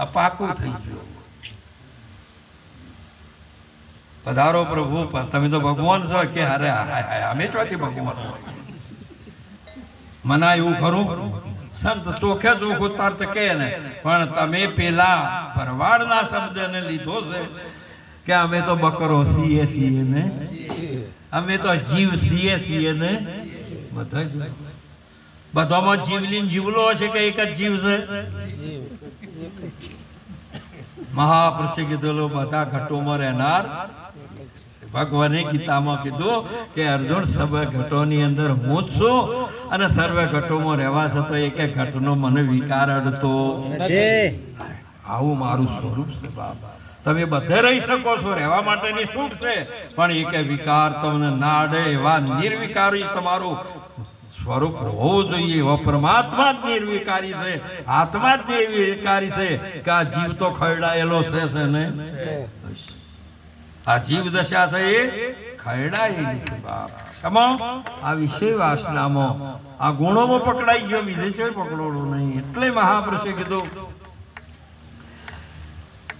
આ પાકું થઈ ગયું. પધારો પ્રભુ તમે તો ભગવાન છો કે અરે અમે ચોથી ભગવાન મના એવું ખરું? સંત ચોખે ચોખ્ખું તો કહે ને, પણ તમે પેલા ભરવાડના શબ્દને લીધો છે કે અમે તો બકરો સીએ સીએ ને? અમે તો જીવ સીએ સીએ ને? બધા બધામાં જીવલીન જીવલો હશે કે એક જ જીવ છે? મહાપુરુષે કીધેલું બધા ઘટોમાં રહેનાર. ભગવાને ગીતામાં કીધું કે અર્જુન સર્વ ઘટોની અંદર હું જ છું અને સર્વ ઘટોમાં રહેવા છતાં એક એક ઘટનો મને વિકાર અડતો આવું મારું સ્વરૂપ છે તમે બધે રહી શકો છો રહેવા માટેની છૂટ છે. પણ એક વિકાર તમને ના અડે એવા નિર્વિકારી તમારું સ્વરૂપ હોવું જોઈએ. એવો પરમાત્મા જ નિર્વિકારી છે. આત્મા જ નિર્વિકારી છે કે આ જીવ તો ખરડાયેલો છે છે ને? આ જીવ દશા છે એ ખરડાયેલી છે, બાપ. સમો, આ વિષય વાસનામાં. આ ગુણોમાં પકડાઈ ગયો, બીજે ચોય પકડોડો નહીં. એટલે મહાપુરુષે કીધું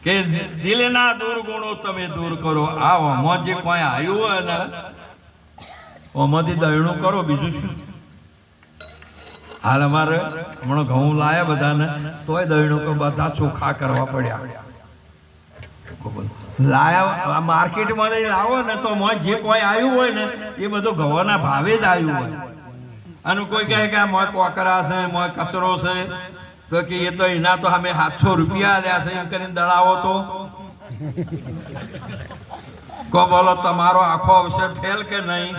કે દિલના દુર્ગુણો તમે દૂર કરો. આ જે કોઈ આવ્યું હોય ને, ઓમાંથી દયણું કરો, બીજું શું? હાલ અમારે હમણાં ઘઉં લાયા બધાને, તોય દહીણો કે બધા ચોખા કરવા પડ્યા. લાયા માર્કેટમાં લાવો ને તો મોય જે કોઈ આવ્યું હોય ને, એ બધું ઘઉંના ભાવે જ આવ્યું હોય. અને કોઈ કહે કે મોય કોકરા છે, મોય કચરો છે, તો કે એ તો એના તો અમે સાતસો રૂપિયા આલ્યા છે, એમ કરીને દળાવો તો. કો બોલો, તમારો આખો અવસર ફેલ કે નહીં?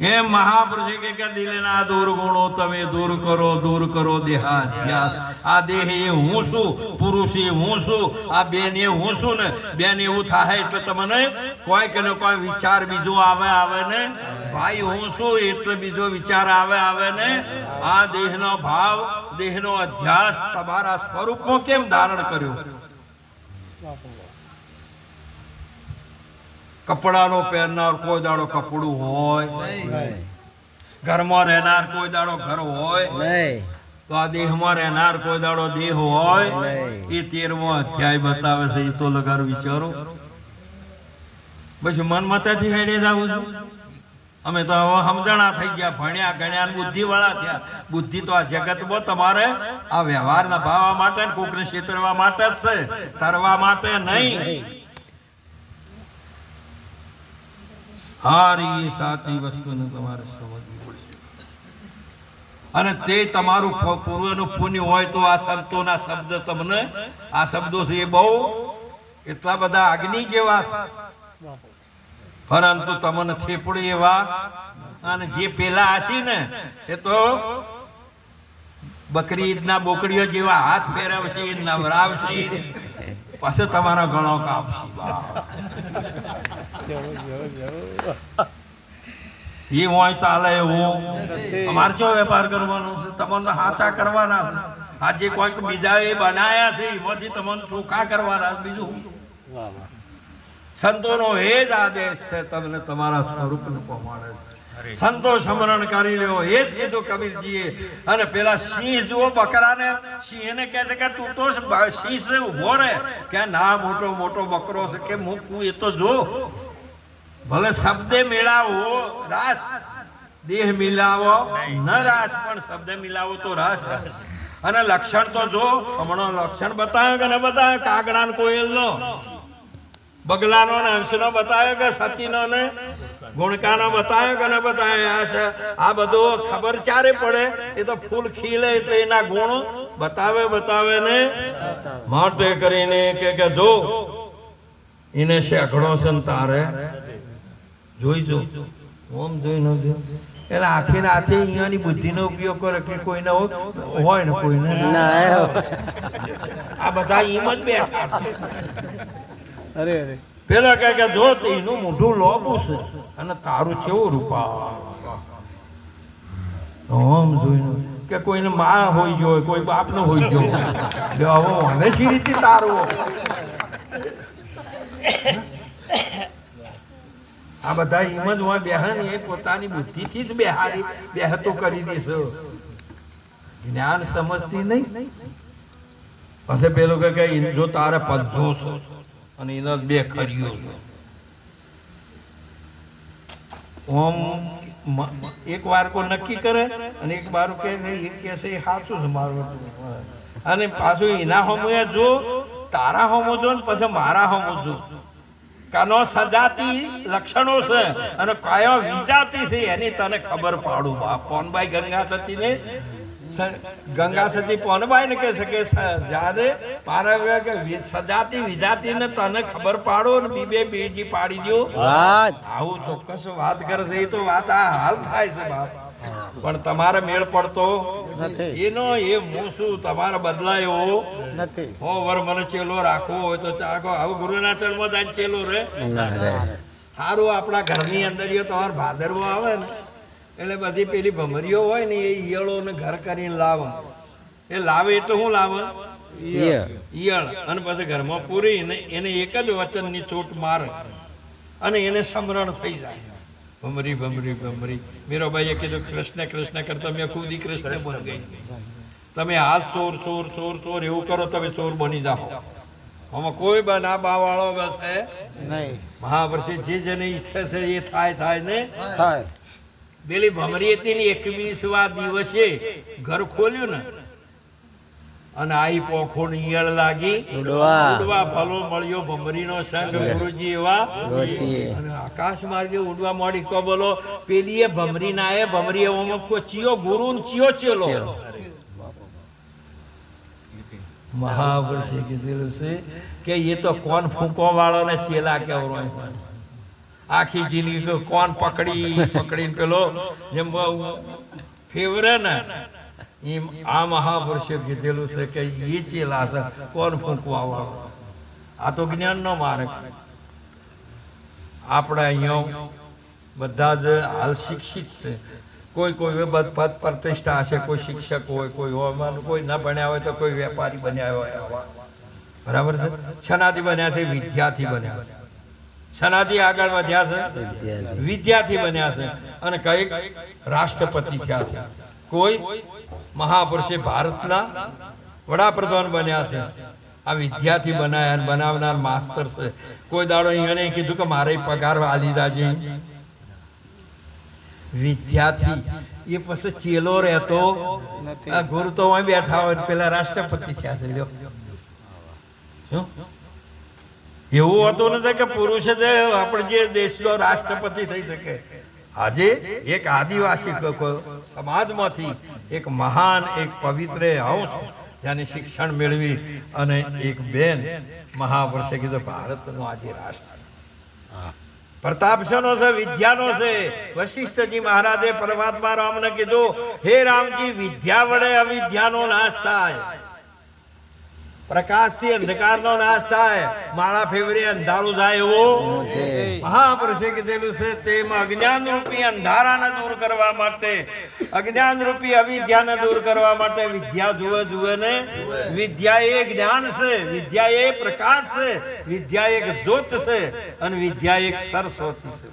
એમ મહાપુરુષે, કે દિલના દુર્ગુણો તમે દૂર કરો દૂર કરો દેહાધ્યાસ. આ દેહ એ હું છું, પુરુષ હું છું, આ બેન એ હું છું ને, બેન એવું થાય એટલે તમને કોઈ કે કોઈ વિચાર બીજો આવે આવે ને? ભાઈ હું છું એટલે બીજો વિચાર આવે આવે ને? આ દેહનો ભાવ, દેહનો અધ્યાસ તમારા સ્વરૂપમાં કેમ ધારણ કર્યો? કપડાનો પહેરનાર કોઈ દાડો કપડું હોય. ઘરમાં રહેનાર કોઈ દાડો ઘર હોય. તો આ દેહમાં રહેનાર કોઈ દાડો દેહ હોય. એ તેરમો અધ્યાય બતાવે છે એ તો લગાર વિચારો. પછી મન માતાથી હેડે જાવું છું. અમે તો હવે સમજણા થઈ ગયા ભણ્યા ગણ્યા બુદ્ધિ વાળા થયા. બુદ્ધિ તો આ જગતમાં તમારે આ વ્યવહારના ભાવવા માટે કોકને છેતરવા માટે જ છે. તરવા માટે નહીં. હારી સાચી વસ્તુને તમારે સમજવી પડશે. અને તે તમારું પૂર્વનું પુણ્ય હોય તો આ સંતોના શબ્દ તમને, આ શબ્દો છે એ બહુ એટલા બધા અગ્નિ જેવા પરંતુ તમને થેપડી એવા અને જે પેલા હશે ને, એ તો બકરી ઈદના બોકડીઓ જેવા હાથ ફેરવશે, નવરાવશે. પછી તમારા ઘણો કામ. એ હોય ચાલે એવું. અમારે શું વેપાર કરવાનો છે? તમને હાચા કરવાના છે. આ જે કોઈક બીજા એ બનાયા છે એમાંથી તમને ચોખા કરવાના છે બીજું? સંતોનો એ જ આદેશ છે તમને તમારા સ્વરૂપને પહોંચાડે છે. સંતો સ્મરણ કરી લેવો. એ જ કીધું કબીરજીએ. અને પેલા સિંહ જુઓ બકરાને. સિંહને કહે છે કે તું તો સિંહ છે ઊભો રહે કે ના મોટો મોટો બકરો છે. કે મૂકવું એ તો જો. ભલે શબ્દે મિલાવો રાસ. દેહ મિલાવો ન રાસ પણ શબ્દ મિલાવો તો રાસ અને લક્ષણ તો જો. હમણાં લક્ષણ બતાવ્યો કે ન બતાવ્યો? કાગડા ને. કોયલનો બગલાનો ને હંસનો બતાવ્યો કે સતીનો ને? ગુણકાનો બતાવ્યો કે ન બતાવ્યો? આ છે આ બધું ખબર ચારે પડે. એ તો ફૂલ ખીલે એટલે એના ગુણ બતાવે બતાવે ને માટે કરીને કે કે જો એને શેકડો છે ને તારે. જોઈ જો ઓમ જોઈ ન જો એટલે આથી ને આથી અહીંયાની બુદ્ધિનો ઉપયોગ કરે કે કોઈને હોય ને કોઈને. આ બધા જ બેઠા અરે અરે. પેલા કહે કે જો એનું મોઢું લોબું છે અને તારું કેવું રૂપા ઓમ જોઈને કે કોઈને માં હોઈ ગયો કોઈ બાપનો હોઈ ગયો હોય. હવે મને શી રીતે તારવો? આ બધા હોય, બેહન એ પોતાની બુદ્ધિથી જ બેહારી, બેહતો કરી દેશો. જ્ઞાન સમજતી નહીં. પછી પેલું કે, જો તારે પંજો છે અને એના બે ખરીઓ ઓમ એક વાર કો નક્કી કરે અને એક વાર કે છે, એ કહે છે સાચું છે મારું અને પાછું એના હોમું જો તારા હોમો જો ને પછી મારા હોમો જો. કાનો સજાતી લક્ષણો છે અને કયો વિજાતી છે એની તને ખબર પાડું બાપ. પોનબાઈ ગંગા સતી ને સ- ગંગા સતી પોનભાઈ ને કહે છે કે જાદે મારા કે સજાતી વિજાતી ને તને ખબર પાડો ને બીબે બીજી પાડી દો આવું ચોક્કસ વાત કરે છે એ તો વાત આ હાલ થાય છે બાપ. પણ તમારે મેળ પડતો એનો એ હું શું તમારે બદલાયો? નથી. હો વર મને ચેલો રાખવો હોય તો ચાખો આવું ગુરુના ચરણમાં જાય ચેલો રે. સારું આપણા ઘરની અંદર તમારે ભાદરવો આવે ને. એટલે બધી પેલી ભમરીઓ હોય ને એ ઈયળોને ઘર કરીને લાવે. એ લાવે એટલે શું લાવે? ઈયળ. અને પછી ઘરમાં પૂરી ને એને એક જ વચનની ચોટ મારે. અને એને સમરણ થઈ જાય. ભમરી ભમરી ભમરી. મીરાબાઈએ કીધું કૃષ્ણ કૃષ્ણ કરતા મેં ખુદી કૃષ્ણ બની ગઈ તમે હાથ ચોર ચોર ચોર ચોર એવું કરો તમે ચોર બની જાઓ. આમાં કોઈ બનાબા વાળો બસ. નહીં. મહાવર્ષે જે જેને ઈચ્છે છે એ થાય થાય ને? થાય. પેલી ભમરી હતી ને એકવીસવા દિવસે ઘર ખોલ્યું ને અને આઈ પોખોડ ઈયળ લાગી ઉડવા. ભલો મળ્યો ભમરીનો સંગ ગુરુજી એવા. અને આકાશ માર્ગે ઉડવા મળી કો બોલો પેલી એ ભમરી ના એ ભમરી કોઈ ચિયો ગુરુ ને ચિયો ચેલો? મહાપુરુષે કીધેલું છે કે એ તો કોણ ફૂંકો વાળો ને ચેલા કેવરો. આખી કો કોણ પકડી? પકડીને પેલો જેમ ફેવરે ને એમ આ મહાપુરુષે કીધેલું છે કે એ ચેલા છે. કોણ ફૂંકવા વાળો? આ તો જ્ઞાનનો માર્ગ છે. આપણે અહીંયા બધા જ હાલ શિક્ષિત છે. કોઈ કોઈ પદ પ્રતિષ્ઠા હશે કોઈ શિક્ષક હોય, કોઈ હોય. કોઈ ન ભણ્યા હોય તો કોઈ વેપારી બન્યા હોય. બરાબર છે? શનાથી બન્યા છે વિદ્યાર્થી બન્યા છે. છનાદી આગળ વધ્યા છે? વિદ્યાર્થી. બન્યા છે. અને કંઈક રાષ્ટ્રપતિ થયા છે. કોઈ મહાપુરુષે ભારતના વડાપ્રધાન બન્યા છે. આ વિદ્યાર્થી બનાયા અને બનાવનાર માસ્તર છે. કોઈ દાડો એને કીધું કે મારે પગાર આલી જાજે. વિદ્યાર્થી એ પછી ચેલો રહેતો. આ ગુરુ તો અહીં બેઠા હોય પેલા રાષ્ટ્રપતિ થયા છે. લ્યો. શું? એવું હોતું નથી કે પુરુષ જ આપણે જે દેશનો રાષ્ટ્રપતિ થઈ શકે. આજે એક આદિવાસી સમાજમાંથી એક મહાન એક પવિત્ર અંશ જેને શિક્ષણ મેળવી અને એક બેન મહાવર્ષે કીધું ભારતનું આજે રાષ્ટ્ર પ્રતાપશનો છે? વિદ્યાનો છે? વશિષ્ઠજી મહારાજે પરમાત્મા રામને કીધું હે રામજી વિદ્યા વડે અવિદ્યાનો નાશ થાય. પ્રકાશથી અંધકારનો નાશ થાય. માળા ફેવરે અંધારું જાય એવું. મહાપુરુષે કીધેલું છે તેમ અજ્ઞાન રૂપી અંધારાને દૂર કરવા માટે અજ્ઞાન રૂપી અવિદ્યાને દૂર કરવા માટે વિદ્યા જુએ જુએ ને વિદ્યા એ જ્ઞાન છે વિદ્યા એ પ્રકાશ છે વિદ્યા એક જ્યોત છે અને વિદ્યા એક સરસ્વતી છે.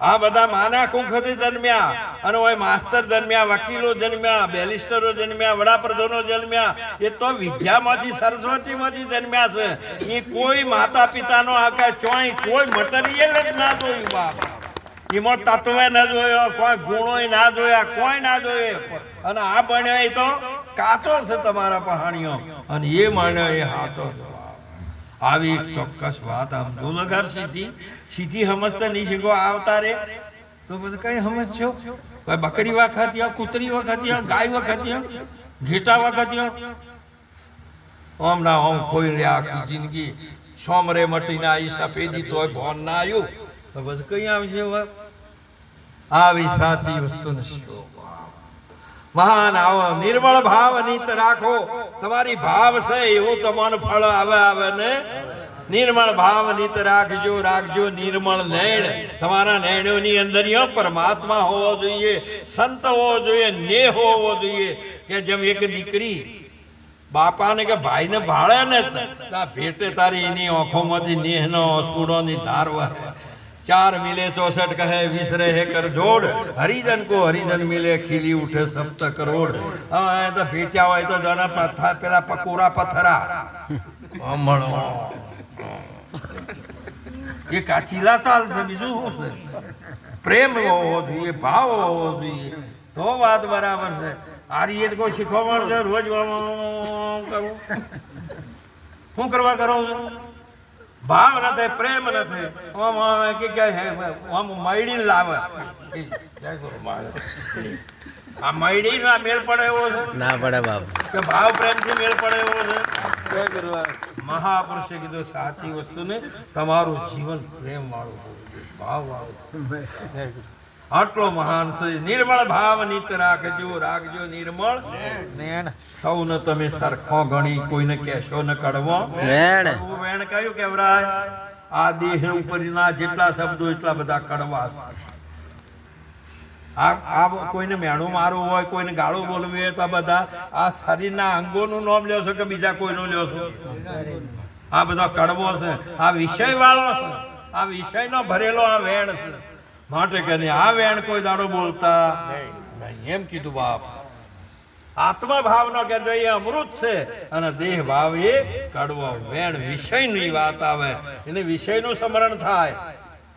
આ બધા માના કુંખથી જન્મ્યા અને હોય માસ્ટર જન્મ્યા, વકીલો જન્મ્યા, બેલિસ્ટરો જન્મ્યા, વડાપ્રધાનો જન્મ્યા. એ તો વિદ્યામાંથી, સરસ્વતીમાંથી જન્મ્યા છે. એ કોઈ માતા પિતાનો આકાર ચોય, કોઈ મટીરિયલ જ ના જોયું, બાપ. એમાં તત્વ ન જોયો, કોઈ ગુણો ના જોયા, કોઈ ના જોયે. અને આ બન્યો એ તો કાચો છે તમારા પહાણીઓ. અને એ માન્યો એ હાચો છે આવી એક ચોક્કસ વાત આમ જો લગાર સીધી સીધી સમજતા નહીં શીખો આવતા રે તો પછી કઈ સમજશો? કોઈ બકરી વખત કૂતરી વખત ગાય વખત ઘેટા વખત ઓમ ના ઓમ કોઈ રે આખી જિંદગી. સોમરે મટીને આવી સફેદી તોય ભોન ના આવ્યું તો પછી કઈ આવશે હવે? આવી સાચી વસ્તુ નથી મહાન આવો, નિર્મળ ભાવ નીત રાખો. તમારી ભાવ છે, એવું તમને ફળ આવે આવે ને? નિર્મળ ભાવ નીત રાખજો રાખજો, નિર્મળ નૈણ. તમારા નૈણોની અંદર પરમાત્મા હોવો જોઈએ, સંત હોવો જોઈએ, નેહ હોવો જોઈએ. કે જેમ એક દીકરી બાપાને કે ભાઈને ભાળે ને ભેટે તારી એની આંખોમાંથી નેહનો અસુડોની ધાર વહે. ચાર મિલે ચોસઠ કહે વિસરે હે કર જોડ હરિજન કો હરિજન મિલે ખીલી ઉઠે સપ્ત કરોડ હા તો ફીટ્યા હોય તો જણા પથ્થર પેલા પકોરા પથરા મળો એ કાચીલા ચાલશે બીજું શું છે પ્રેમ હોવો જોઈએ ભાવ હોવો જોઈએ તો વાત બરાબર છે આ રીતે કોઈ શીખવા મળશે રોજ કરવું શું કરવા કરો ભાવ નથી પ્રેમ નથી આમ આમ કે કે હે આમ મયડીને લાવે. જય ગુરુ મહારાજ આ મયડીનો આ મેળ પડે એવો છે. ના પડે બાપ. કે ભાવ પ્રેમથી મેળ પડે એવો છે. મહાપુરુષે કીધું સાચી વસ્તુને તમારું જીવન પ્રેમ વાળું ભાવ વાળું જય વાળું આટલો મહાન છે નિર્મળ ભાવ નિત રાખજો રાખજો નિર્મળ. નેણ સૌને તમે સરખો ગણી કોઈને કહેશો ન કડવો. વેણ. વેણ કયું કેવરાય આ દેહ ઉપરના જેટલા શબ્દો એટલા બધા કડવા આ આ કોઈને મેણું મારવું હોય કોઈને ગાળું બોલવું હોય તો આ બધા આ શરીરના અંગોનું નામ લ્યો છો કે બીજા કોઈનું લ્યો છો? આ બધો કડવો છે. આ વિષય વાળો છે. આ વિષયનો ભરેલો આ વેણ છે. માટે કરીને આ વેણ કોઈ દાડો બોલતા. નહીં એમ કીધું બાપ. આત્મા ભાવનો કે એ અમૃત છે અને દેહ ભાવ એ કડવો. વેણ વિષયની વાત આવે. એને વિષયનું સ્મરણ થાય.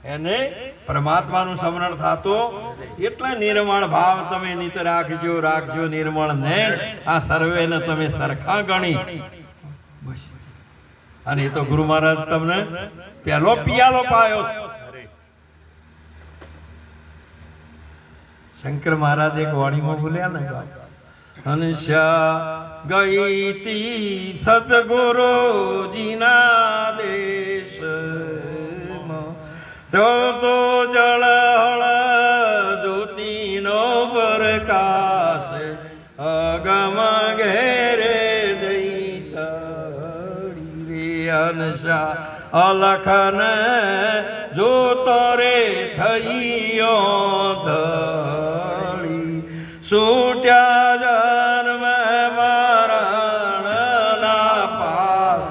એને પરમાત્માનું સ્મરણ થતું. એટલે નિર્મળ ભાવ તમે નીત રાખજો રાખજો નિર્મળ નેણ. આ સર્વેને તમે સરખા ગણી. અને એ તો ગુરુ મહારાજ તમને પહેલો પિયાલો પાયો. શંકર મહારાજ એક વાણીમાં બોલ્યા ને હંસ્યા ગઈ તી સદગુરુજીના દેશ તો તો જળહળ જ્યોતિનો પ્રકાશ અગમ ઘેરે જઈ ચડી રે હંસા અલખન જો તરે થઈયો ધળી સૂટ્યા જન્મ મરણના પાસ.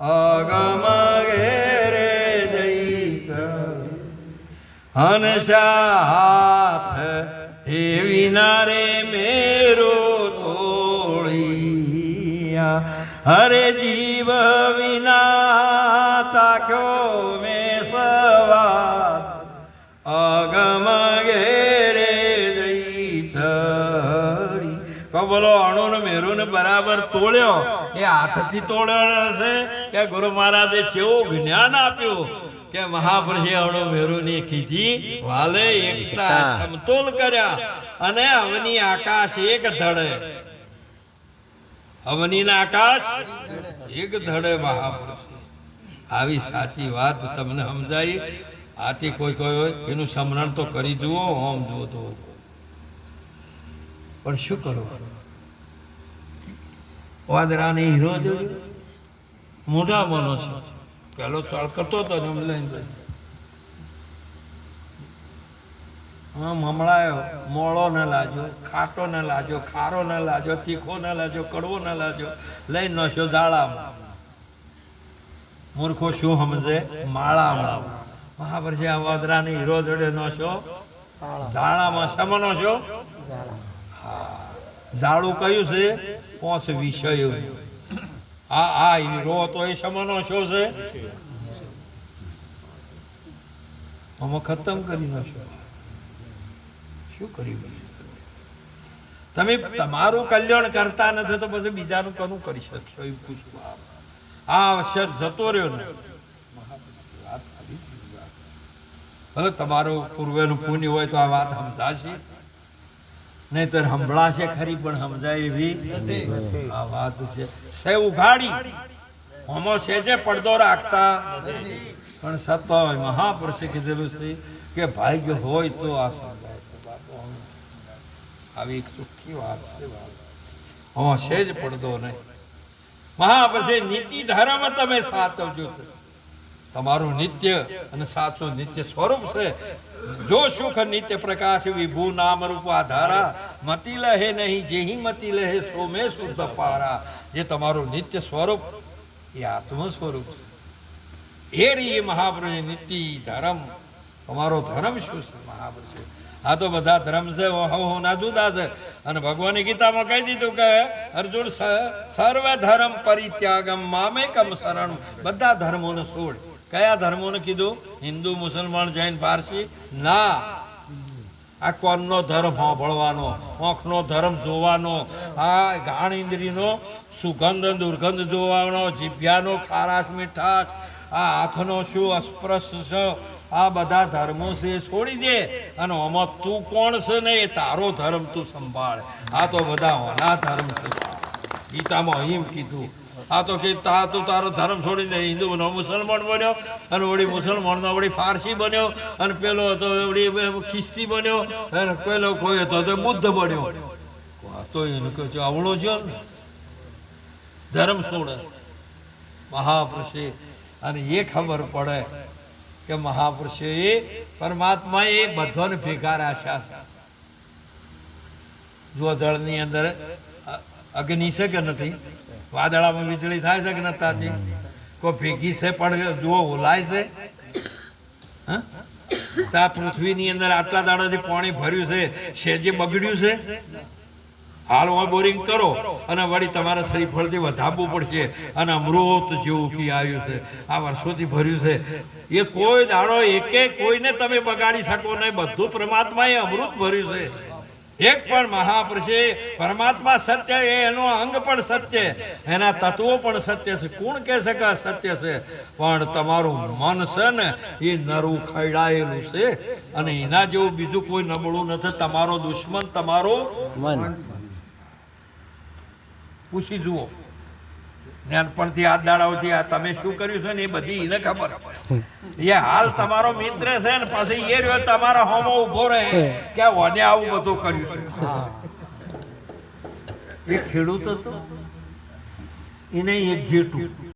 અગમ ઘેરે જઈ હનશા હાથ એવી મેરો તોળિયા હરે જીવ વિના તાક્યો મેં સવાર અગમ ઘેરે જઈ ચડી. બોલો અણુ ને મેરુ ને બરાબર તોડ્યો. એ હાથથી તોડ્યો હશે કે ગુરુ મહારાજે કેવું જ્ઞાન આપ્યું કે મહાપુરુષે અણુ મેરુ ની કીધી વાલે એકતા. સમતોલ કર્યા અને અવની આકાશ એક ધડે. અવની ના આકાશ, એક ધડે મહાપુરુષ. આવી સાચી વાત તમને સમજાઈ? આથી કોઈ કોઈ હોય, એનું સમરણ તો કરી જુઓ હોમ જુઓ તો. પણ શું કરો? વાદરાની હીરો જોયો? મોઢા મનો છે? પેલો ચળકતો હતો ને લઈને. ગયો. હા મમળાયો. મોળો ન લાજો ખાટો ન લાજો ખારો ન લાજો તીખો ન લાજો કડવો ન લાજો લઈ નશો ઝાડામાં. મૂર્ખો શું સમજે? માળામાં. મહાપુરુષે આ વાદરાની હીરો જોડે નશો ઝાડામાં સમનો છો ઝાડું કયું છે? પોચ વિષયો. આ આ હીરો તો એ સમનો શો છે? આમાં ખતમ કરી નાખશો શું કર્યું તમે? તમારું કલ્યાણ કરતા નથી તો પછી બીજાનું કનું કરી શકશો? એ પૂછવું આ. અવસર જતો રહ્યો ને. ભલે તમારો પૂર્વેનું પુણ્ય હોય તો આ વાત સમજાશે. નહીં તો સંભળાશે ખરી પણ સમજાય એવી આ વાત છે. સે ઉઘાડી. હોમો સેજે પડદો રાખતા. પણ સતોય મહાપુરુષે કીધેલું છે કે ભાગ્ય હોય તો આ સમજાય છે. બાપુ આવી એક ચોખ્ખી વાત છે બાપુ. છે જ પડદો નહીં. મહાપુરુષે નીતિ ધર્મ તમે સાચવજો. તમારું નિત્ય અને સાચું નિત્ય સ્વરૂપ છે. જો સુખ નિત્ય પ્રકાશ વિભુ નામ રૂપ આધારા, મતી લહે નહીં, જેહી મતી લહે સો મેં શુદ્ધ પારા. જે તમારું નિત્ય સ્વરૂપ, એ આત્મ સ્વરૂપ છે. એ રીએ મહાપ્રભુ નીતિ ધર્મ. અમારો ધર્મ શું છે? મહાપુરુષે આ તો બધા ધર્મ છે હોના જુદા છે. અને ભગવાનની ગીતામાં કહી દીધું કે અર્જુન સર્વ ધર્મ પરિત્યાગમ મામેકમ શરણ બધા ધર્મોને છોડ. કયા ધર્મોને કીધું? હિન્દુ, મુસલમાન, જૈન, પારસી? ના. આ કોનનો ધર્મ સાંભળવાનો આંખનો ધર્મ જોવાનો, આ ગાણ ઇન્દ્રિયનો સુગંધ, દુર્ગંધ જોવાનો, જીભ્યાનો ખારાશ, મીઠાશ આ હાથનો શું અસ્પર્શ છે? આ બધા ધર્મો છે, છોડી દે. અને આમાં તું કોણ છે ને એ તારો ધર્મ તું સંભાળ. આ તો બધા હોના ધર્મ છે ગીતામાં અહીં કીધું. આ તો કે તા તું તારો ધર્મ છોડી દે. હિન્દુ બન્યો મુસલમાન બન્યો, અને વળી મુસલમાનનો વળી ફારસી બન્યો, અને પેલો હતો વળી ખિસ્તી બન્યો, અને પેલો કોઈ હતો તો બુદ્ધ બન્યો. આ તો એને કહે છે આવડો છે ને. ધર્મ છોડે. મહાપુરુષે અને એ ખબર પડે કે મહાપુરુષે પરમાત્મા એ બધાને ભેગા રાખ્યા છે. જો જળની અંદર અગ્નિ છે કે નથી? વાદળામાં વીજળી થાય છે કે નથી કોઈ ભેગી છે પણ જુઓ, ઓલાય છે. હા? ત્યાં પૃથ્વીની અંદર આટલા દાડાથી પાણી ભર્યું છે. શેજે બગડ્યું છે? હાલ બોરિંગ કરો. અને વળી તમારે શ્રીફળથી વધાવવું પડશે. અને અમૃત જેવું કી આવ્યું છે. આ વર્ષોથી ભર્યું છે. એ કોઈ દાડો એકે કોઈને તમે બગાડી શકો નહીં. બધું પરમાત્માએ અમૃત ભર્યું છે. એક પણ મહાપુરુષે પરમાત્મા સત્ય એ, એનો અંગ પણ સત્ય. એના તત્વો પણ સત્ય છે. કોણ કહે છે કે સત્ય છે? પણ તમારું મન છે ને, એ નરું ખડાયેલું છે. અને એના જેવું બીજું કોઈ નબળું નથી. તમારો દુશ્મન તમારો મન પૂછી જુઓ. નાનપણથી આ દાડાઓથી આ તમે શું કર્યું છે ને એ બધી એને ખબર. એ હાલ તમારો મિત્ર છે ને પછી એ રહ્યો તમારા હોમો ઊભો રહે કે ઓને આવું બધું કર્યું છે. એ ખેડૂત હતો. એને એક જેટું